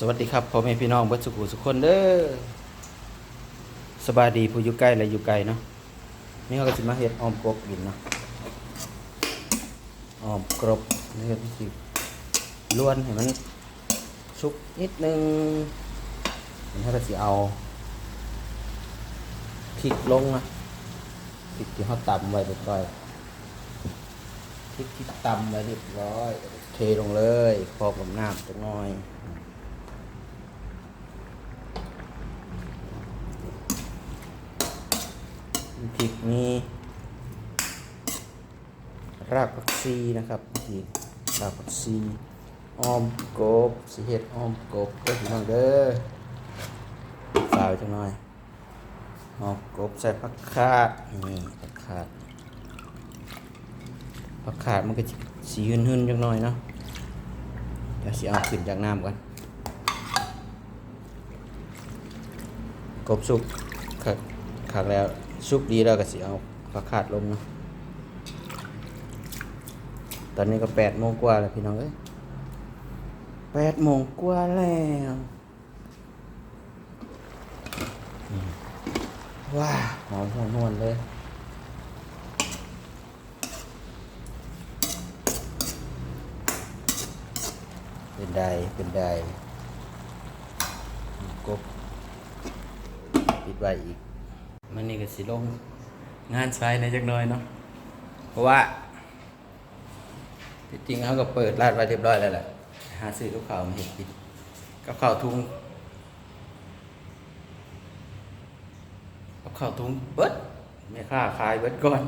สวัสดีครับพ่อแม่พี่น้องเบิดสุขุสุขคนเด้อสบายดีผู้อยู่ใกล้และอยู่ไกลเนาะนี่เขาก็สิมาเฮ็ดออมกบกินเนาะออมกรบนี่ก็สิล้วนให้มันสุกนิดนึงมันเขาก็สิเอาพริกลงนะพริกที่เขาตำไว้เรียบร้อยพริกที่ตำไว้เรียบร้อย เทลงเลยพอกับน้ำจักหน่อย พริกมีรากผักชีนะครับนี่รากผักชีอ้อมกบสิเฮ็ดอ้อมกบเด้อพี่น้องเด้อฝาวจังหน่อยอ้อมกบใส่ผักขาดนี่ผักขาดผักขาดมันก็สีหืนๆจังหน่อยเนาะเดี๋ยวสิเอาขึ้นจากน้ำก่อนกบสุกขักขักแล้ว ชุบดีแล้วก็สิเอาผักขาดลงเนาะตอนนี้ก็แปดโมงกว่าแล้วพี่น้องเอ้ยแปดโมงกว่าแล้วว้าหอมหวนวนๆเลยเป็นไดเป็นไดกบปิดไว้อีก มันนี่ก็สิลง งานใช้ในจักหน่อยเนาะเพราะว่าที่จริงเขาก็เปิดร้านไว้เรียบร้อยแล้วแหละหาซื้อกับข้าวมาเห็ดกินกับข้าวทุงกับข้าวทุงเบิดไม่ค่าขายเบิดก่อน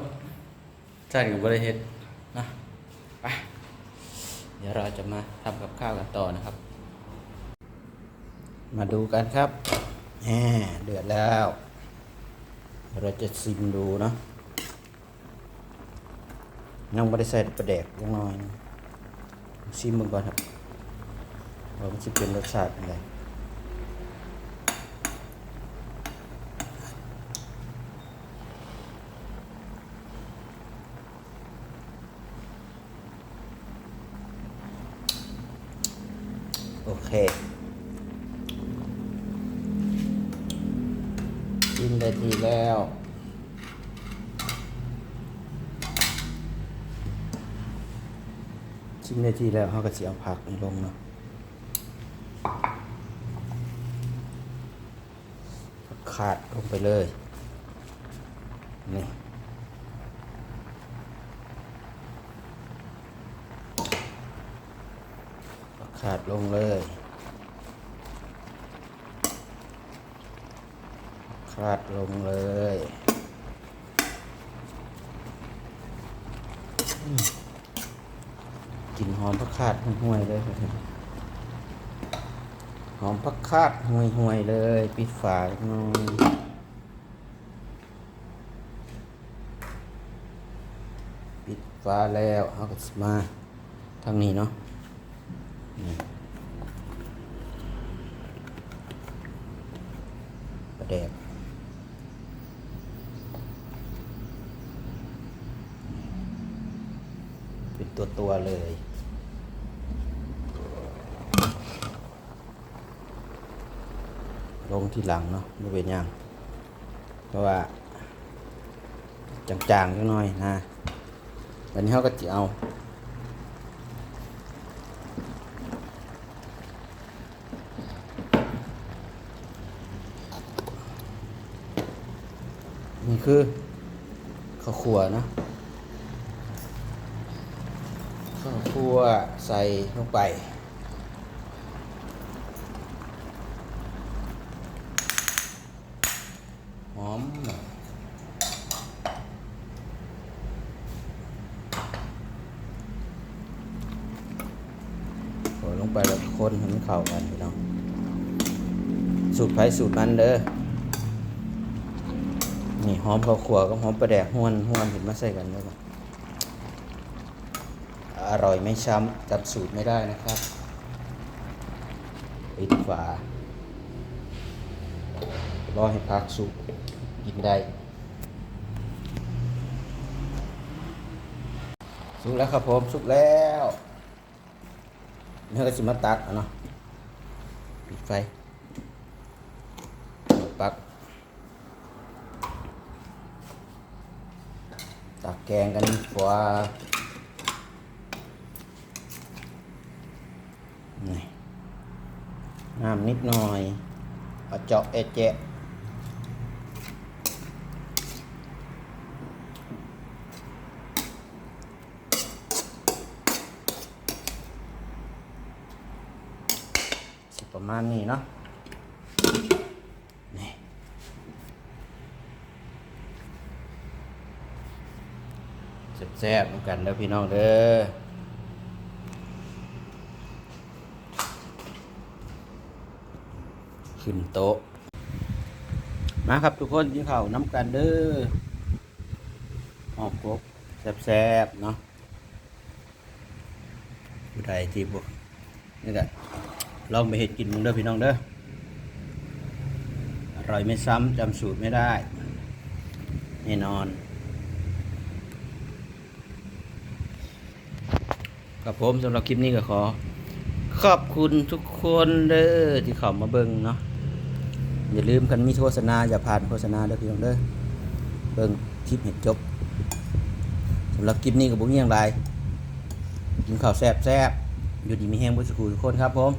จ้างกับบริเฮ็ดนะไปเดี๋ยวเราจะมาทำกับข้าวกันต่อนะครับ มาดูกันครับแหมเดือดแล้ว เราจะซิมดูนะยังไม่ได้ใส่ประแดกยังน้อยนะซิมมันก่อนครับว่ามันจะเป็นรสชาติอะไรโอเคกิน ได้ทีแล้ว ชิ้นนาทีแล้วเขาก็สิเอาผักลงเนาะขาดลงไปเลย นี่ขาดลงเลย ผักขาดลงเลยกลิ่นหอมผักคาดห่วยๆเลยหอมผักคาดห่วยๆเลย ปิดฝาหน่อยปิดฝาแล้วเอาก็มาทางนี้เนาะประแดกเป็น ตัวตัวเลย ลงที่หลังเนาะไม่เป็นยัง เพราะว่าจางๆจังหน่อยนะวันนี้เขาก็จะเอานี่คือข้าวขัวเน ข้าวคั่วใส่ลงไป หอมโรยลงไปแล้วคนให้มันเข้ากันพี่น้อง สูตรไผ่สูตรมันเด้อ นี่หอมข้าวขัวกับหอมปลาแดกห้วนห้วนเห็นมาใส่กันแล้วก็ อร่อยไม่ช้ำจำสูตรไม่ได้นะครับปิดฝารอให้พักสุกกินได้สุกแล้วครับผมสุกแล้วนี่ก็สิมาตัดเนาะปิดไฟปักตักแกงกันฟัว น้ำนิดหน่อยเอาเจาะเอเจะประมาณนี้เนาะนี่แซ่บๆเหมือนกันเด้อพี่น้องเด้อ ขึ้นโต๊ะ มาครับทุกคนกินข้าน้ำกันเด้อหอบกบแซ่บๆเนาะผู้ใดที่บุกนี่แหละลองไปเห็ดกินมึงเด้อพี่น้องเด้ออร่อยไม่ซ้ำจำสูตรไม่ได้แน่นอน กับผมสำหรับคลิปนี้ก็ขอ ขอบคุณทุกคนเด้อที่เข้ามาเบิ่งเนาะ อย่าลืมกันมีโฆษณาอย่าผ่านโฆษณาเด้อพี่น้องเด้อเบิ่งคลิปเห็นจบสำหรับคลิปนี้กับ่มีหยังไรกินข้าวแซ่บแซบอยู่ดีมีแห้งบ่สักครู่ทุกคนครับผม